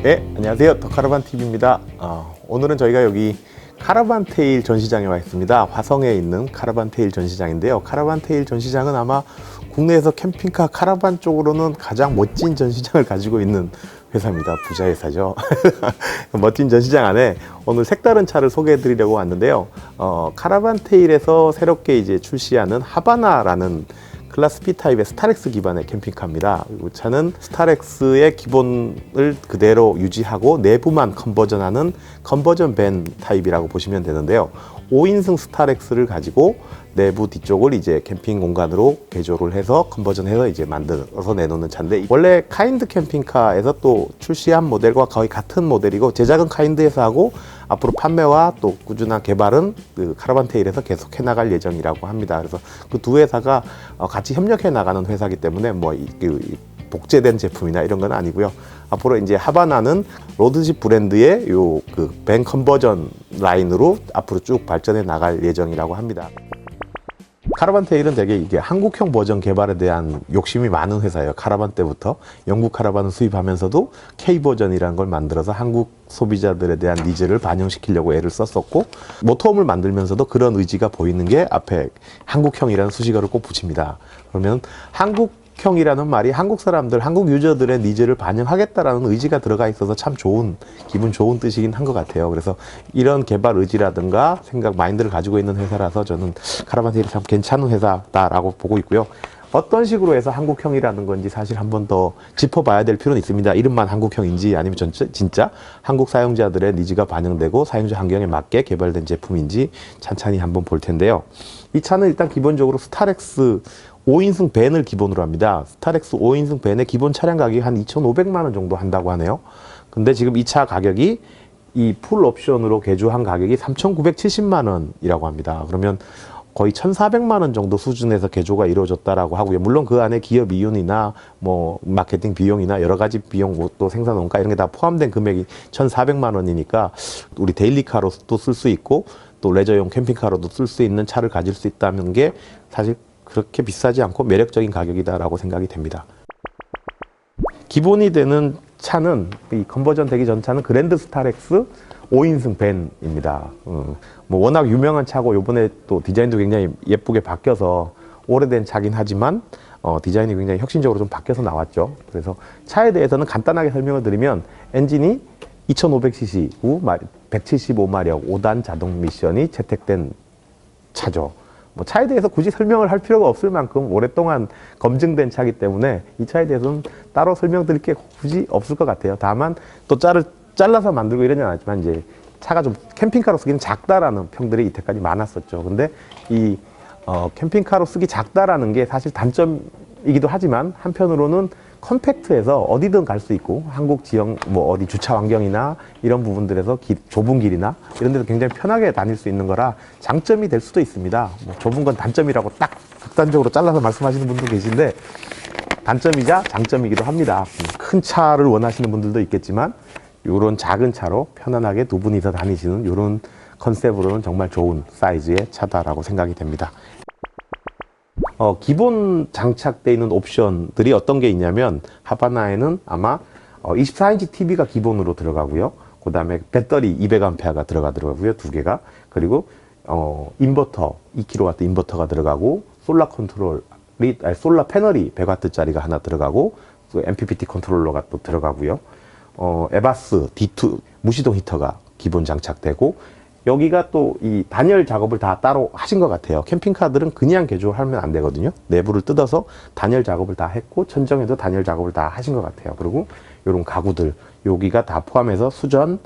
네, 안녕하세요. 더 카라반 TV입니다. 어, 오늘은 저희가 여기 카라반 테일 전시장에 와 있습니다. 화성에 있는 카라반 테일 전시장인데요. 카라반 테일 전시장은 아마 국내에서 캠핑카 카라반 쪽으로는 가장 멋진 전시장을 가지고 있는 회사입니다. 부자 회사죠. 멋진 전시장 안에 오늘 색다른 차를 소개해 드리려고 왔는데요. 어, 카라반 테일에서 새롭게 이제 출시하는 하바나라는 클래스 B 타입의 스타렉스 기반의 캠핑카입니다. 이 차는 스타렉스의 기본을 그대로 유지하고 내부만 컨버전하는 컨버전 밴 타입이라고 보시면 되는데요. 5인승 스타렉스를 가지고 내부 뒤쪽을 이제 캠핑 공간으로 개조를 해서 컨버전해서 이제 만들어서 내놓는 차인데 원래 카인드 캠핑카에서 또 출시한 모델과 거의 같은 모델이고 제작은 카인드에서 하고 앞으로 판매와 또 꾸준한 개발은 그 카라반 테일에서 계속 해나갈 예정이라고 합니다. 그래서 그 두 회사가 어, 같이 협력해 나가는 회사이기 때문에 뭐 이, 그, 이 복제된 제품이나 이런 건 아니고요. 앞으로 이제 하바나는 로드집 브랜드의 요그밴 컨버전 라인으로 앞으로 쭉 발전해 나갈 예정이라고 합니다. 카라반 테일은 되게 이게 한국형 버전 개발에 대한 욕심이 많은 회사예요. 카라반 때부터 영국 카라반을 수입하면서도 K 버전이라는 걸 만들어서 한국 소비자들에 대한 니즈를 반영시키려고 애를 썼었고 모터홈을 만들면서도 그런 의지가 보이는 게 앞에 한국형이라는 수식어를 꼭 붙입니다. 그러면 한국 형이라는 말이 한국 사람들, 한국 유저들의 니즈를 반영하겠다라는 의지가 들어가 있어서 참 좋은, 기분 좋은 뜻이긴 한 것 같아요. 그래서 이런 개발 의지라든가 생각, 마인드를 가지고 있는 회사라서 저는 카라반테일이 참 괜찮은 회사다라고 보고 있고요. 어떤 식으로 해서 한국형이라는 건지 사실 한 번 더 짚어봐야 될 필요는 있습니다. 이름만 한국형인지 아니면 전체, 진짜 한국 사용자들의 니즈가 반영되고 사용자 환경에 맞게 개발된 제품인지 찬찬히 한번 볼 텐데요. 이 차는 일단 기본적으로 스타렉스 5인승 밴을 기본으로 합니다. 스타렉스 5인승 밴의 기본 차량 가격이 한 2,500만 원 정도 한다고 하네요. 근데 지금 이 차 가격이 이 풀 옵션으로 개조한 가격이 3,970만 원이라고 합니다. 그러면 거의 1,400만 원 정도 수준에서 개조가 이루어졌다라고 하고요. 물론 그 안에 기업 이윤이나 뭐 마케팅 비용이나 여러 가지 비용, 뭐또 생산 원가 이런 게 다 포함된 금액이 1,400만 원이니까 우리 데일리카로도 쓸 수 있고 또 레저용 캠핑카로도 쓸 수 있는 차를 가질 수 있다는 게 사실 그렇게 비싸지 않고 매력적인 가격이다라고 생각이 됩니다. 기본이 되는 차는 이 컨버전 되기 전 차는 그랜드 스타렉스 5인승 밴입니다. 어, 뭐 워낙 유명한 차고 요번에 또 디자인도 굉장히 예쁘게 바뀌어서 오래된 차긴 하지만 어, 디자인이 굉장히 혁신적으로 좀 바뀌어서 나왔죠. 그래서 차에 대해서는 간단하게 설명을 드리면 엔진이 2500cc 후 175마력 5단 자동 미션이 채택된 차죠. 뭐 차에 대해서 굳이 설명을 할 필요가 없을 만큼 오랫동안 검증된 차기 때문에 이 차에 대해서는 따로 설명드릴 게 굳이 없을 것 같아요. 다만 또 짤을 잘라서 만들고 이러진 않았지만 이제 차가 좀 캠핑카로 쓰기는 작다라는 평들이 이때까지 많았었죠. 근데 이 어, 캠핑카로 쓰기 작다라는 게 사실 단점 이기도 하지만 한편으로는 컴팩트해서 어디든 갈 수 있고 한국 지역 뭐 어디 주차 환경이나 이런 부분들에서 기- 좁은 길이나 이런 데서 굉장히 편하게 다닐 수 있는 거라 장점이 될 수도 있습니다. 뭐 좁은 건 단점이라고 딱 극단적으로 잘라서 말씀하시는 분도 계신데 단점이자 장점이기도 합니다. 큰 차를 원하시는 분들도 있겠지만 이런 작은 차로 편안하게 두 분이서 다니시는 이런 컨셉으로는 정말 좋은 사이즈의 차다라고 생각이 됩니다. 어, 기본 장착되어 있는 옵션들이 어떤 게 있냐면 하바나에는 아마 어, 24인치 TV가 기본으로 들어가고요. 그 다음에 배터리 200A가 들어가더라고요. 두 개가. 그리고 어, 인버터 2kW 인버터가 들어가고 솔라 컨트롤이 아니, 솔라 패널이 100W짜리가 하나 들어가고 그 MPPT 컨트롤러가 또 들어가고요. 어, 에바스 D2 무시동 히터가 기본 장착되고 여기가 또 이 단열 작업을 다 따로 하신 것 같아요. 캠핑카들은 그냥 개조하면 안 되거든요. 내부를 뜯어서 단열 작업을 다 했고 천정에도 단열 작업을 다 하신 것 같아요. 그리고 이런 가구들 여기가 다 포함해서 수전,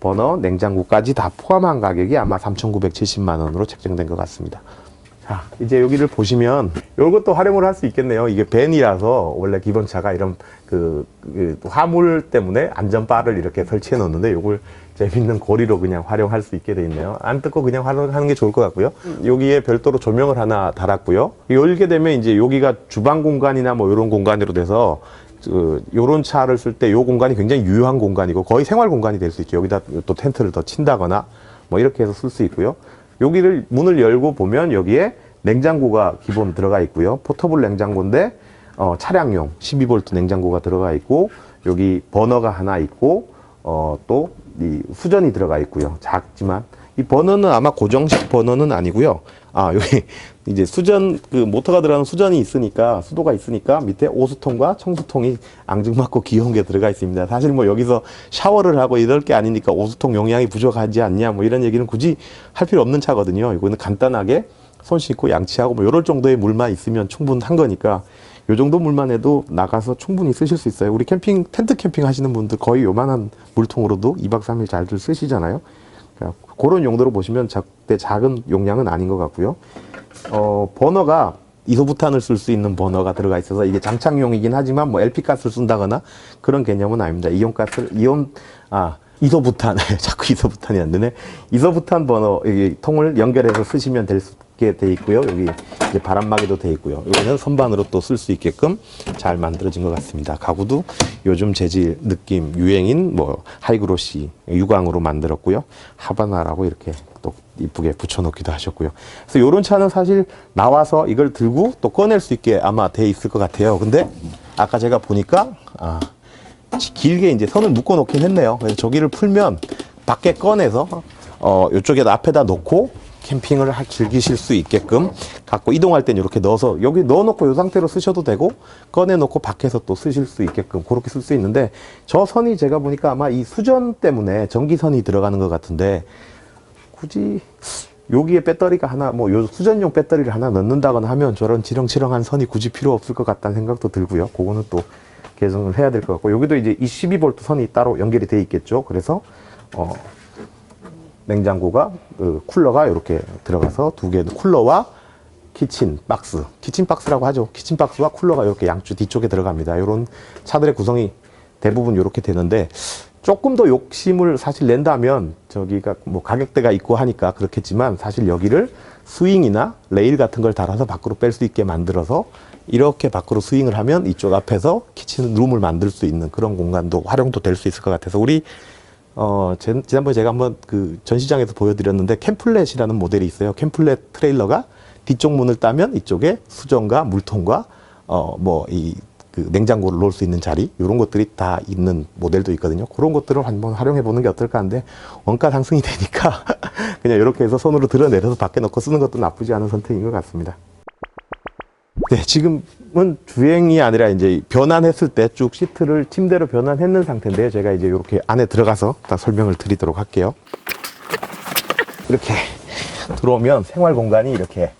버너, 냉장고까지 다 포함한 가격이 아마 3,970만 원으로 책정된 것 같습니다. 자, 이제 여기를 보시면 이것도 활용을 할 수 있겠네요. 이게 밴이라서 원래 기본 차가 이런 그, 그 화물 때문에 안전바를 이렇게 설치해 놓는데 이걸 재밌는 고리로 그냥 활용할 수 있게 돼 있네요. 안 뜯고 그냥 활용하는 게 좋을 것 같고요. 여기에 별도로 조명을 하나 달았고요. 열게 되면 이제 여기가 주방 공간이나 뭐 이런 공간으로 돼서 그 요런 차를 쓸 때 요 공간이 굉장히 유효한 공간이고 거의 생활 공간이 될 수 있죠. 여기다 또 텐트를 더 친다거나 뭐 이렇게 해서 쓸 수 있고요. 여기를 문을 열고 보면 여기에 냉장고가 기본 들어가 있고요. 포터블 냉장고인데 어, 차량용 12V 냉장고가 들어가 있고 여기 버너가 하나 있고 어, 또이 수전이 들어가 있고요. 작지만 이 버너는 아마 고정식 버너는 아니고요. 아 여기 이제 수전 그 모터가 들어가는 수전이 있으니까 수도가 있으니까 밑에 오수통과 청수통이 앙증맞고 귀여운 게 들어가 있습니다. 사실 뭐 여기서 샤워를 하고 이럴 게 아니니까 오수통 용량이 부족하지 않냐 뭐 이런 얘기는 굳이 할 필요 없는 차거든요. 이거는 간단하게 손 씻고 양치하고 뭐 이럴 정도의 물만 있으면 충분한 거니까 요 정도 물만 해도 나가서 충분히 쓰실 수 있어요. 우리 캠핑 텐트 캠핑 하시는 분들 거의 요만한 물통으로도 2박 3일 잘들 쓰시잖아요. 그런 용도로 보시면 작대 작은 용량은 아닌 것 같고요. 어, 버너가 이소부탄을 쓸 수 있는 버너가 들어가 있어서 이게 장착용이긴 하지만 뭐 LP 가스를 쓴다거나 그런 개념은 아닙니다. 이온 가스를 이온 아 이소부탄 자꾸 이소부탄이 안 되네. 이소부탄 버너 이 통을 연결해서 쓰시면 될 수 있게 돼 있고요. 여기 이제 바람막이도 돼 있고요. 여기는 선반으로 또 쓸 수 있게끔 잘 만들어진 것 같습니다. 가구도 요즘 재질 느낌 유행인 뭐 하이그로시 유광으로 만들었고요. 하바나라고 이렇게 또 이쁘게 붙여놓기도 하셨고요. 그래서 이런 차는 사실 나와서 이걸 들고 또 꺼낼 수 있게 아마 돼 있을 것 같아요. 근데 아까 제가 보니까 아, 길게 이제 선을 묶어 놓긴 했네요. 그래서 저기를 풀면 밖에 꺼내서 어 이쪽에 앞에다 놓고 캠핑을 하- 즐기실 수 있게끔 갖고 이동할 땐 이렇게 넣어서 여기 넣어놓고 이 상태로 쓰셔도 되고 꺼내놓고 밖에서 또 쓰실 수 있게끔 그렇게 쓸 수 있는데 저 선이 제가 보니까 아마 이 수전 때문에 전기선이 들어가는 것 같은데 굳이 여기에 배터리가 하나 뭐 요 수전용 배터리를 하나 넣는다거나 하면 저런 지렁지렁한 선이 굳이 필요 없을 것 같다는 생각도 들고요. 그거는 또 개선을 해야 될 것 같고 여기도 이제 이 12V 선이 따로 연결이 돼 있겠죠. 그래서 어 냉장고가 그 쿨러가 이렇게 들어가서 두 개 쿨러와 키친 박스, 키친 박스라고 하죠. 키친 박스와 쿨러가 이렇게 양쪽 뒤쪽에 들어갑니다. 이런 차들의 구성이 대부분 이렇게 되는데 조금 더 욕심을 사실 낸다면 저기가 뭐 가격대가 있고 하니까 그렇겠지만 사실 여기를 스윙이나 레일 같은 걸 달아서 밖으로 뺄 수 있게 만들어서 이렇게 밖으로 스윙을 하면 이쪽 앞에서 키친 룸을 만들 수 있는 그런 공간도 활용도 될 수 있을 것 같아서 우리 어, 제- 지난번에 제가 한번 그 전시장에서 보여드렸는데 캠플렛이라는 모델이 있어요. 캠플렛 트레일러가 뒤쪽 문을 따면 이쪽에 수정과 물통과 어, 뭐, 이, 그 냉장고를 놓을 수 있는 자리, 이런 것들이 다 있는 모델도 있거든요. 그런 것들을 한번 활용해 보는 게 어떨까 하는데, 원가 상승이 되니까, 그냥 이렇게 해서 손으로 드러내려서 밖에 넣고 쓰는 것도 나쁘지 않은 선택인 것 같습니다. 네, 지금은 주행이 아니라 이제 변환했을 때 쭉 시트를 침대로 변환했는 상태인데요. 제가 이제 이렇게 안에 들어가서 다 설명을 드리도록 할게요. 이렇게 들어오면 생활 공간이 이렇게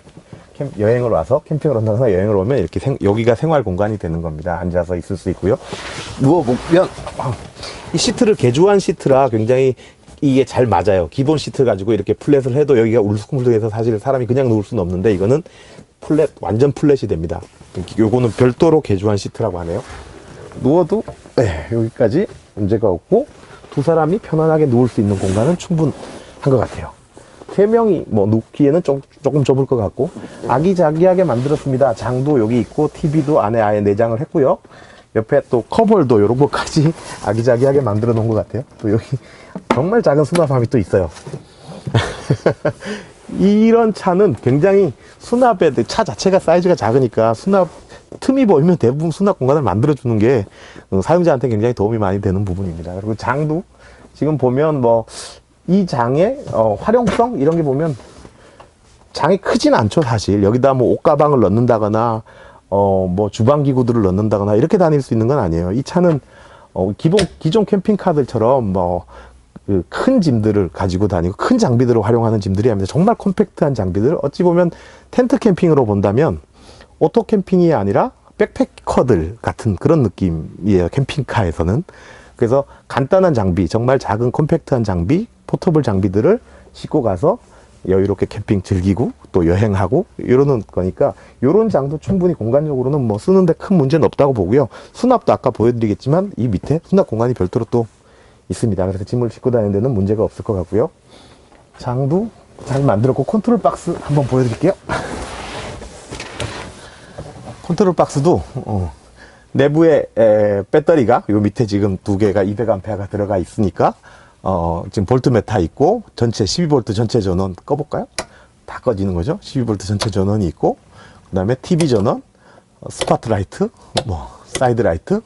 캠- 여행을 와서 캠핑을 한다거나 여행을 오면 이렇게 생- 여기가 생활 공간이 되는 겁니다. 앉아서 있을 수 있고요. 누워보면 아, 이 시트를 개조한 시트라 굉장히 이게 잘 맞아요. 기본 시트 가지고 이렇게 플랫을 해도 여기가 울퉁불퉁해서 사실 사람이 그냥 누울 수는 없는데 이거는 플랫 완전 플랫이 됩니다. 요거는 별도로 개조한 시트라고 하네요. 누워도 네, 여기까지 문제가 없고 두 사람이 편안하게 누울 수 있는 공간은 충분한 것 같아요. 세 명이 뭐 눕기에는 좀, 조금 좁을 것 같고 아기자기하게 만들었습니다. 장도 여기 있고 TV도 안에 아예 내장을 했고요. 옆에 또 컵홀더 이런 것까지 아기자기하게 만들어 놓은 것 같아요. 또 여기 정말 작은 수납함이 또 있어요. 이런 차는 굉장히 수납에 차 자체가 사이즈가 작으니까 수납 틈이 보이면 대부분 수납 공간을 만들어 주는 게 어, 사용자한테 굉장히 도움이 많이 되는 부분입니다. 그리고 장도 지금 보면 뭐 이 장의 어, 활용성 이런 게 보면 장이 크진 않죠 사실 여기다 뭐 옷가방을 넣는다거나 어 뭐 주방 기구들을 넣는다거나 이렇게 다닐 수 있는 건 아니에요 이 차는 어 기본 기존 캠핑카들처럼 뭐 그 큰 짐들을 가지고 다니고 큰 장비들을 활용하는 짐들이 아닙니다. 정말 컴팩트한 장비들. 어찌 보면 텐트 캠핑으로 본다면 오토 캠핑이 아니라 백패커들 같은 그런 느낌이에요 캠핑카에서는. 그래서 간단한 장비 정말 작은 컴팩트한 장비 포터블 장비들을 싣고 가서 여유롭게 캠핑 즐기고 또 여행하고 이러는 거니까 이런 장도 충분히 공간적으로는 뭐 쓰는데 큰 문제는 없다고 보고요. 수납도 아까 보여드리겠지만 이 밑에 수납 공간이 별도로 또 있습니다 그래서 짐을 싣고 다니는 데는 문제가 없을 것 같고요 장도 잘 만들었고 컨트롤 박스 한번 보여드릴게요 컨트롤 박스도 어, 내부에 에, 배터리가 요 밑에 지금 두 개가 200A가 들어가 있으니까 어, 지금 볼트메타 있고 전체 12V 전체 전원 꺼볼까요? 다 꺼지는 거죠. 12V 전체 전원이 있고 그 다음에 TV 전원, 어, 스파트 라이트, 뭐 사이드 라이트,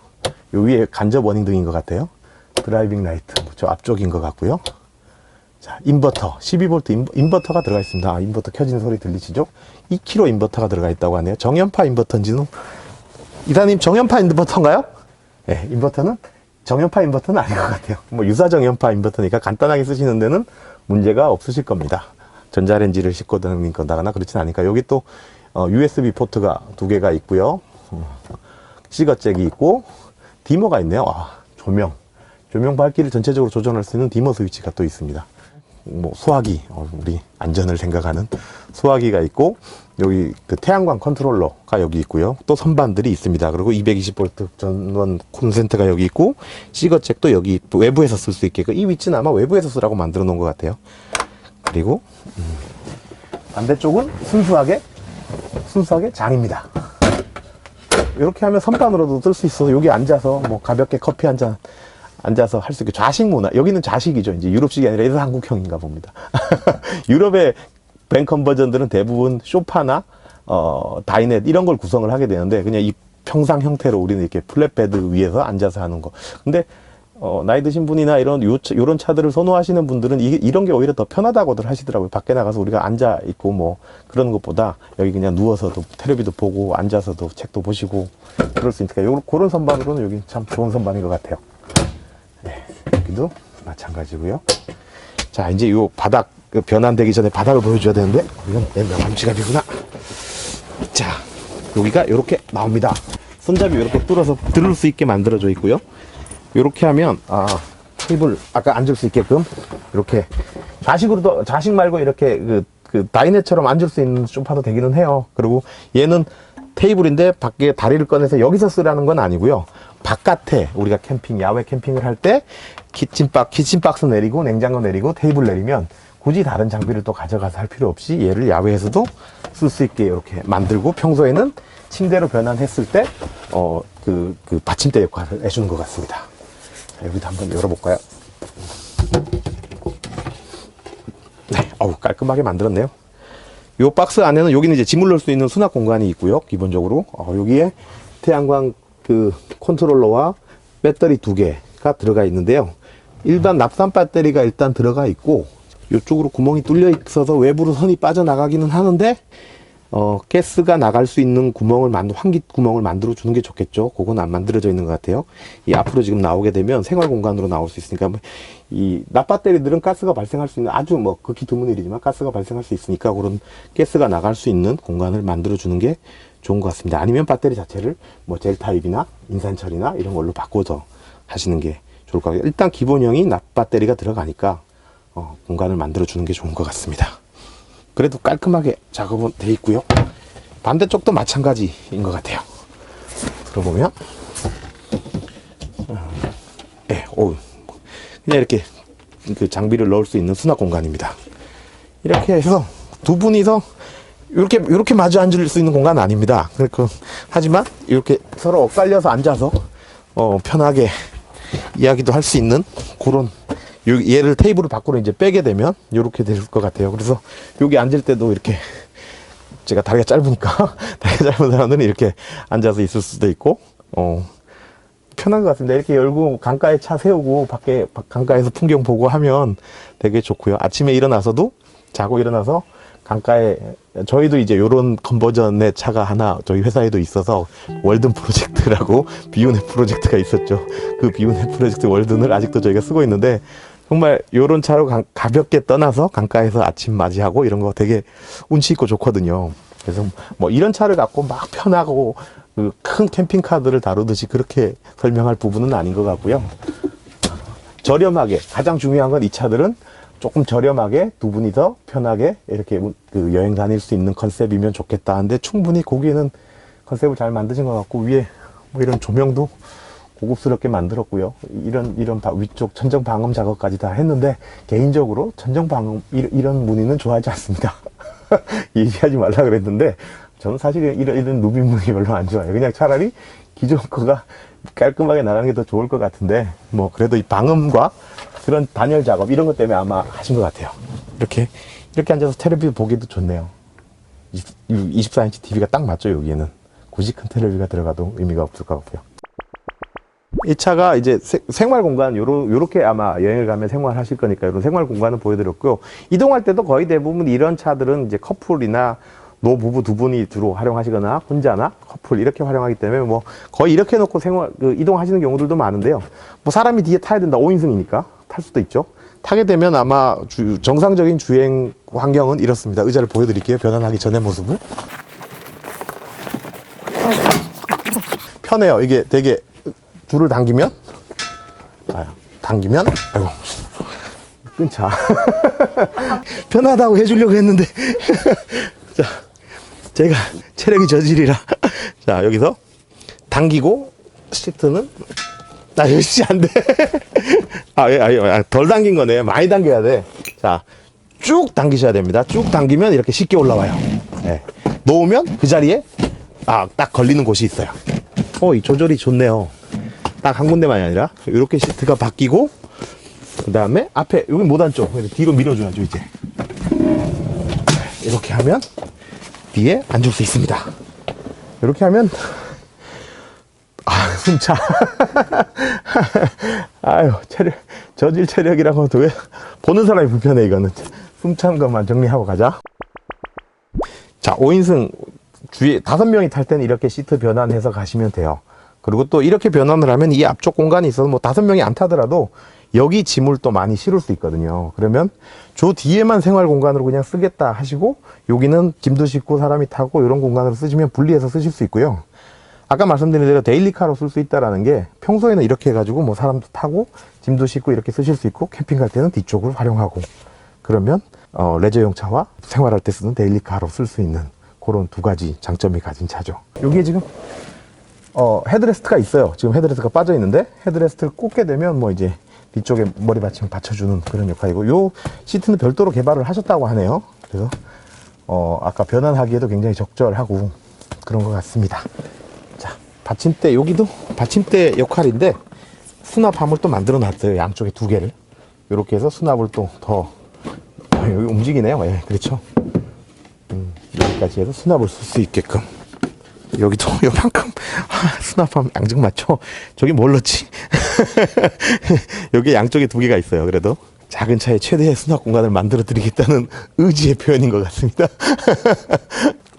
요 위에 간접 워닝 등인 것 같아요. 드라이빙 라이트 저 앞쪽인 것 같고요. 자, 인버터 12V 인, 인버 터가 들어가 있습니다. 아, 인버터 켜지는 소리 들리시죠? 2kg 인버터가 들어가 있다고 하네요. 정연파 인버터인지는 이사님 정연파 인버터인가요? 네, 인버터는 정연파 인버터는 아닌 것 같아요. 뭐 유사 정연파 인버터니까 간단하게 쓰시는 데는 문제가 없으실 겁니다. 전자레인지를 싣고 다니거나 그렇진 않으니까 여기 또 어, USB 포트가 두 개가 있고요. 어, 시거잭이 있고 디머가 있네요. 아, 조명. 조명 밝기를 전체적으로 조정할 수 있는 디머 스위치가 또 있습니다. 뭐 소화기, 어, 우리 안전을 생각하는 소화기가 있고 여기 그 태양광 컨트롤러가 여기 있고요. 또 선반들이 있습니다. 그리고 220V 전원 콘센트가 여기 있고 시거잭도 여기 또 외부에서 쓸 수 있게 이 위치는 아마 외부에서 쓰라고 만들어 놓은 것 같아요. 그리고 음, 반대쪽은 순수하게 순수하게 장입니다. 이렇게 하면 선반으로도 쓸 수 있어서 여기 앉아서 뭐 가볍게 커피 한잔 앉아서 할 수 있게 좌식 문화 여기는 좌식이죠 이제 유럽식이 아니라 이래서 한국형인가 봅니다 유럽의 뱅 컨버전들은 대부분 쇼파나 어 다이넷 이런 걸 구성을 하게 되는데 그냥 이 평상 형태로 우리는 이렇게 플랫베드 위에서 앉아서 하는 거 근데 어, 나이 드신 분이나 이런 요, 요런 차들을 선호하시는 분들은 이, 이런 게 오히려 더 편하다고들 하시더라고요. 밖에 나가서 우리가 앉아 있고 뭐 그런 것보다 여기 그냥 누워서도 텔레비도 보고 앉아서도 책도 보시고 그럴 수 있으니까 요, 그런 선반으로는 여기 참 좋은 선반인 것 같아요. 네, 여기도 마찬가지고요. 자, 이제 요 바닥 그 변환되기 전에 바닥을 보여줘야 되는데 이건 내 명함 지갑이구나. 자, 여기가 이렇게 나옵니다. 손잡이 이렇게 뚫어서 들을 수 있게 만들어져 있고요. 이렇게 하면 아 테이블 아까 앉을 수 있게끔 이렇게 좌식으로도 좌식 말고 이렇게 그, 그 다이넷처럼 앉을 수 있는 소파도 되기는 해요. 그리고 얘는 테이블인데 밖에 다리를 꺼내서 여기서 쓰라는 건 아니고요. 바깥에 우리가 캠핑 야외 캠핑을 할 때 키친박 키친박스 내리고 냉장고 내리고 테이블 내리면 굳이 다른 장비를 또 가져가서 할 필요 없이 얘를 야외에서도 쓸 수 있게 이렇게 만들고 평소에는 침대로 변환했을 때 어 그 그 받침대 역할을 해주는 것 같습니다. 자, 여기도 한번 열어볼까요? 네, 어우 깔끔하게 만들었네요. 요 박스 안에는 여기는 이제 짐을 넣을 수 있는 수납 공간이 있고요. 기본적으로 어, 여기에 태양광 그 컨트롤러와 배터리 두 개가 들어가 있는데요. 일반 납산 배터리가 일단 들어가 있고 이쪽으로 구멍이 뚫려 있어서 외부로 선이 빠져나가기는 하는데 어, 가스가 나갈 수 있는 구멍을 만들, 환기 구멍을 만들어 주는 게 좋겠죠. 그건 안 만들어져 있는 것 같아요. 이 앞으로 지금 나오게 되면 생활 공간으로 나올 수 있으니까, 뭐이 납배터리들은 가스가 발생할 수 있는 아주 뭐 극히 드문 일이지만 가스가 발생할 수 있으니까 그런 가스가 나갈 수 있는 공간을 만들어 주는 게 좋은 것 같습니다. 아니면 배터리 자체를 뭐 젤 타입이나 인산철이나 이런 걸로 바꿔서 하시는 게 좋을 것 같아요. 일단 기본형이 납배터리가 들어가니까 어, 공간을 만들어 주는 게 좋은 것 같습니다. 그래도 깔끔하게 작업은 돼 있고요. 반대쪽도 마찬가지인 것 같아요. 들어보면, 어, 예, 오, 그냥 이렇게 그 장비를 넣을 수 있는 수납 공간입니다. 이렇게 해서 두 분이서 이렇게 이렇게 마주 앉을 수 있는 공간은 아닙니다. 그러니까 하지만 이렇게 서로 엇갈려서 앉아서 어, 편하게 이야기도 할 수 있는 그런 요- 얘를 테이블을 밖으로 이제 빼게 되면 이렇게 될 것 같아요. 그래서 여기 앉을 때도 이렇게 제가 다리가 짧으니까 다리가 짧은 사람들은 이렇게 앉아서 있을 수도 있고 어 편한 것 같습니다. 이렇게 열고 강가에 차 세우고 밖에 바- 강가에서 풍경 보고 하면 되게 좋고요. 아침에 일어나서도 자고 일어나서 강가에 저희도 이제 요런 컨버전의 차가 하나 저희 회사에도 있어서 월든 프로젝트라고 비운의 프로젝트가 있었죠. 그 비운의 프로젝트 월든을 아직도 저희가 쓰고 있는데 정말 요런 차로 가, 가볍게 떠나서 강가에서 아침 맞이하고 이런 거 되게 운치 있고 좋거든요. 그래서 뭐 이런 차를 갖고 막 편하고 그 큰 캠핑카들을 다루듯이 그렇게 설명할 부분은 아닌 것 같고요. 저렴하게 가장 중요한 건 이 차들은 조금 저렴하게 두 분이서 편하게 이렇게 운- 그 여행 다닐 수 있는 컨셉이면 좋겠다 하는데 충분히 거기에는 컨셉을 잘 만드신 것 같고 위에 뭐 이런 조명도 고급스럽게 만들었고요. 이런 이런 바- 위쪽 천정 방음 작업까지 다 했는데 개인적으로 천정 방음 이- 이런 무늬는 좋아하지 않습니다. 얘기하지 말라 그랬는데 저는 사실 이런 이런 누비 무늬 별로 안 좋아해요. 그냥 차라리 기존 거가 깔끔하게 나가는 게 더 좋을 것 같은데 뭐 그래도 이 방음과 그런 단열 작업 이런 것 때문에 아마 하신 것 같아요. 이렇게 이렇게 앉아서 텔레비전 보기도 좋네요. 24인치 TV가 딱 맞죠 여기에는 굳이 큰 텔레비가 들어가도 의미가 없을 것 같고요. 이 차가 이제 세- 생활 공간 요러, 요렇게 아마 여행을 가면 생활하실 거니까 이런 생활 공간을 보여드렸고요. 이동할 때도 거의 대부분 이런 차들은 이제 커플이나 노부부 두 분이 주로 활용하시거나 혼자나 커플 이렇게 활용하기 때문에 뭐 거의 이렇게 놓고 생활 그 이동하시는 경우들도 많은데요. 뭐 사람이 뒤에 타야 된다 5인승이니까 탈 수도 있죠. 타게 되면 아마 주- 정상적인 주행 환경은 이렇습니다. 의자를 보여드릴게요. 변환하기 전의 모습을. 편해요. 이게 되게 줄을 당기면 아, 당기면 아이고 끊자 편하다고 해주려고 했는데 자 제가 체력이 저질이라 자 여기서 당기고 시트는 나 역시 안돼. 아, 예, 아, 예, 아, 덜 당긴 거네. 많이 당겨야 돼 자 쭉 당기셔야 됩니다. 쭉 당기면 이렇게 쉽게 올라와요. 네. 놓으면 그 자리에 아 딱 걸리는 곳이 있어요. 어 이 조절이 좋네요. 딱 한 군데만이 아니라 이렇게 시트가 바뀌고 그 다음에 앞에 여기 못 앉죠 뒤로 밀어줘야죠 이제. 이렇게 하면 뒤에 앉을 수 있습니다. 이렇게 하면 아 숨차 아유 체력 저질 체력이라고 왜 보는 사람이 불편해 이거는 숨찬 것만 정리하고 가자 자 5인승 주위 다섯 명이 탈 때는 이렇게 시트 변환해서 가시면 돼요. 그리고 또 이렇게 변환을 하면 이 앞쪽 공간이 있어서 뭐 다섯 명이 안 타더라도 여기 짐을 또 많이 실을 수 있거든요. 그러면 저 뒤에만 생활 공간으로 그냥 쓰겠다 하시고 여기는 짐도 싣고 사람이 타고 이런 공간으로 쓰시면 분리해서 쓰실 수 있고요. 아까 말씀드린 대로 데일리카로 쓸 수 있다라는 게 평소에는 이렇게 해가지고 뭐 사람도 타고 짐도 싣고 이렇게 쓰실 수 있고 캠핑 갈 때는 뒤쪽을 활용하고 그러면 어, 레저용 차와 생활할 때 쓰는 데일리카로 쓸 수 있는 그런 두 가지 장점이 가진 차죠. 여기에 지금 어, 헤드레스트가 있어요. 지금 헤드레스트가 빠져 있는데 헤드레스트를 꽂게 되면 뭐 이제 뒤쪽에 머리 받침을 받쳐주는 그런 역할이고 요 시트는 별도로 개발을 하셨다고 하네요. 그래서 어, 아까 변환하기에도 굉장히 적절하고 그런 것 같습니다. 자, 받침대 여기도 받침대 역할인데 수납함을 또 만들어 놨어요. 양쪽에 두 개를 이렇게 해서 수납을 또 더 여기 움직이네요. 예, 그렇죠. 음, 여기까지 해서 수납을 쓸 수 있게끔 여기도 요만큼 아, 수납함 양쪽 맞죠? 저기 뭘 넣지? 여기 양쪽에 두 개가 있어요. 그래도 작은 차에 최대의 수납 공간을 만들어 드리겠다는 의지의 표현인 것 같습니다.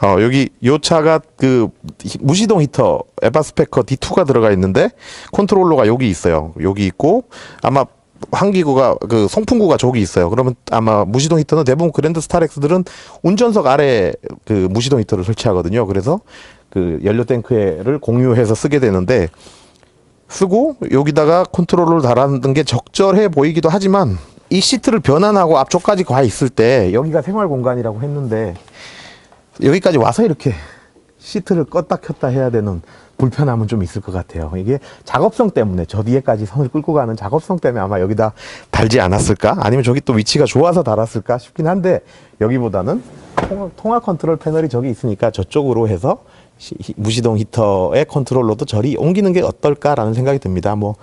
어, 여기 요 차가 그 히- 무시동 히터 에바스페커 D2가 들어가 있는데 컨트롤러가 여기 있어요. 여기 있고 아마 환기구가 그 송풍구가 저기 있어요. 그러면 아마 무시동 히터는 대부분 그랜드 스타렉스들은 운전석 아래 그 무시동 히터를 설치하거든요. 그래서 그 연료 탱크를 공유해서 쓰게 되는데 쓰고 여기다가 컨트롤러를 달았는 게 적절해 보이기도 하지만 이 시트를 변환하고 앞쪽까지 가 있을 때 여기가 생활 공간이라고 했는데 여기까지 와서 이렇게 시트를 껐다 켰다 해야 되는 불편함은 좀 있을 것 같아요. 이게 작업성 때문에 저 뒤에까지 선을 끌고 가는 작업성 때문에 아마 여기다 달지 않았을까? 아니면 저기 또 위치가 좋아서 달았을까 싶긴 한데 여기보다는 통화, 컨트롤 패널이 저기 있으니까 저쪽으로 해서 무시동 히터의 컨트롤러도 저리 옮기는 게 어떨까라는 생각이 듭니다. 뭐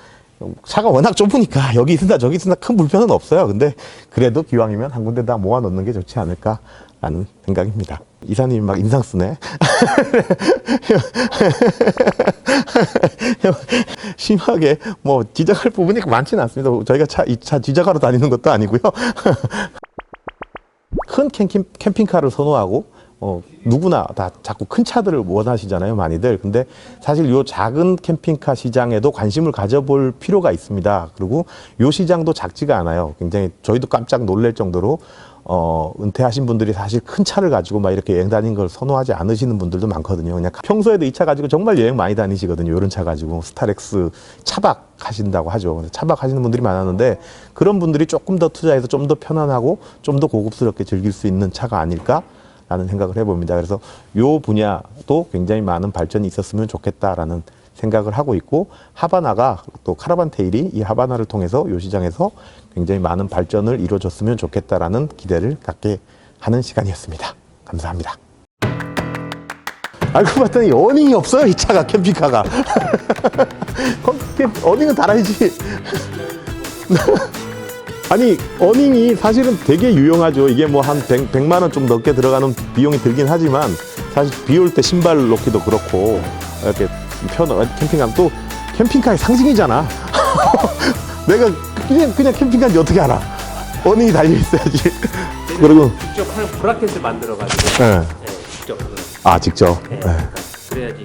차가 워낙 좁으니까 여기 있으나 저기 있으나 큰 불편은 없어요. 근데 그래도 기왕이면 한 군데 다 모아 놓는 게 좋지 않을까라는 생각입니다. 이사님이 막 인상 쓰네. 심하게 뭐 지적할 부분이 많지는 않습니다. 저희가 차, 이 차 지적하러 다니는 것도 아니고요. 큰 캠핑, 캠핑카를 선호하고 어, 누구나 다 자꾸 큰 차들을 원하시잖아요, 많이들. 근데 사실 요 작은 캠핑카 시장에도 관심을 가져볼 필요가 있습니다. 그리고 요 시장도 작지가 않아요. 굉장히 저희도 깜짝 놀랄 정도로 어, 은퇴하신 분들이 사실 큰 차를 가지고 막 이렇게 여행 다니는 걸 선호하지 않으시는 분들도 많거든요. 그냥 평소에도 이 차 가지고 정말 여행 많이 다니시거든요. 이런 차 가지고 스타렉스 차박 하신다고 하죠. 차박 하시는 분들이 많았는데 그런 분들이 조금 더 투자해서 좀 더 편안하고 좀 더 고급스럽게 즐길 수 있는 차가 아닐까? 라는 생각을 해봅니다. 그래서 요 분야도 굉장히 많은 발전이 있었으면 좋겠다라는 생각을 하고 있고 하바나가 또 카라반 테일이 이 하바나를 통해서 요 시장에서 굉장히 많은 발전을 이루어졌으면 좋겠다라는 기대를 갖게 하는 시간이었습니다. 감사합니다. 알고 봤더니 어닝이 없어요 이 차가 캠핑카가 어닝은 달아야지 아니 어닝이 사실은 되게 유용하죠 이게 뭐 한 100 만 원 좀 넘게 들어가는 비용이 들긴 하지만 사실 비 올 때 신발 놓기도 그렇고 이렇게 편 캠핑 가면 또 캠핑카의 상징이잖아. 내가 그냥 그냥 캠핑카인지 어떻게 알아? 어닝이 달려 있어야지. 그리고 직접 하는 브라켓을 만들어가지고 예. 네, 직접 하는 아 직접. 네. 예. 그래야지